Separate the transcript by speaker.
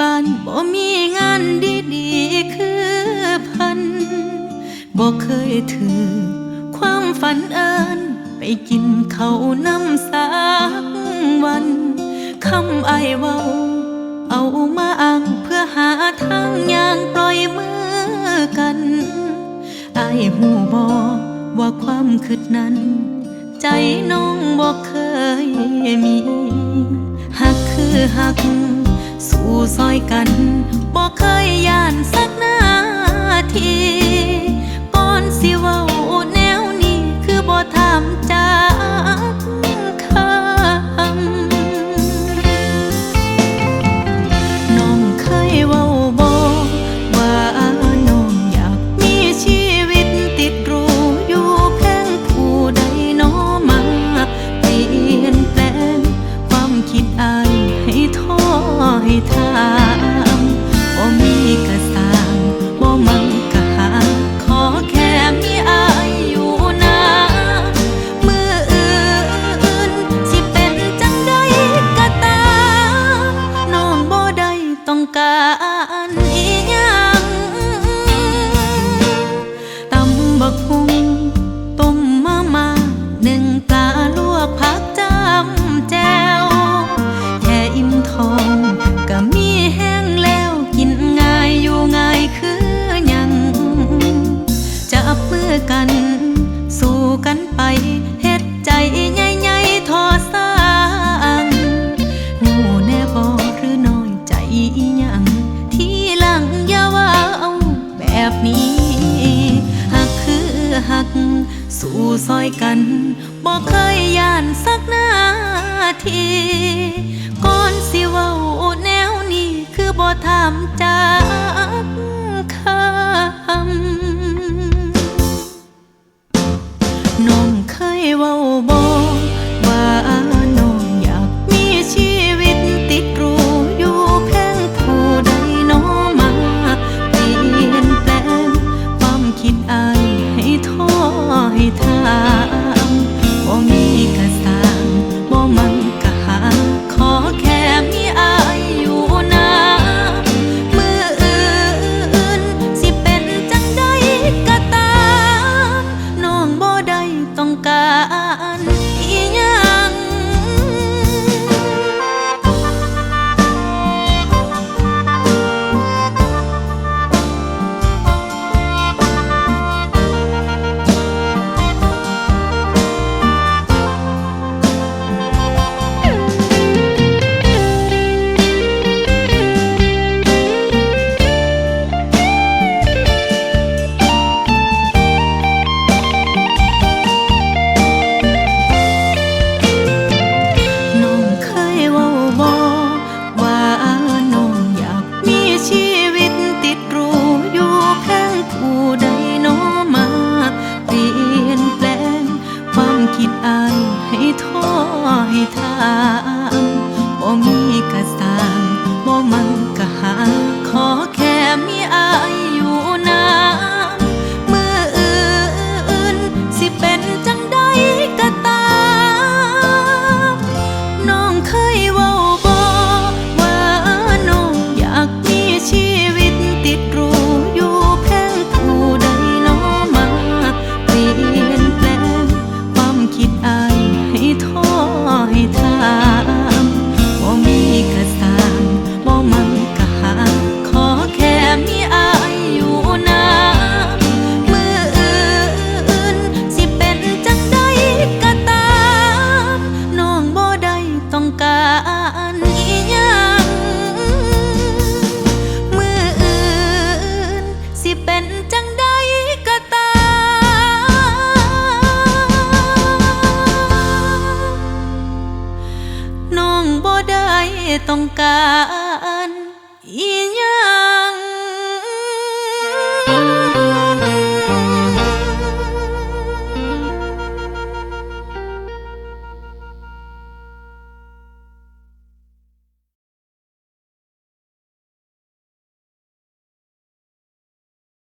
Speaker 1: บ้านบ่มีงานดีๆคือพันบ่เคยถือ ความฝันเอินไปกินเขาน้ำสากวันคำไอเว้า เอามาอ้างเพื่อหาทางยางปล่อยมือกันไอหูบอว่าความคืดนั้น ใจน้องบอกเคยมีหักคือหัก สู่ซอยกันบอกเคยย่านสักนาที สู่ซอยกันบอกเคยย่านสักนาทีก่อนสิเว้าแนวนี้คือบ่ถามจากคำ ต้องการอีหยัง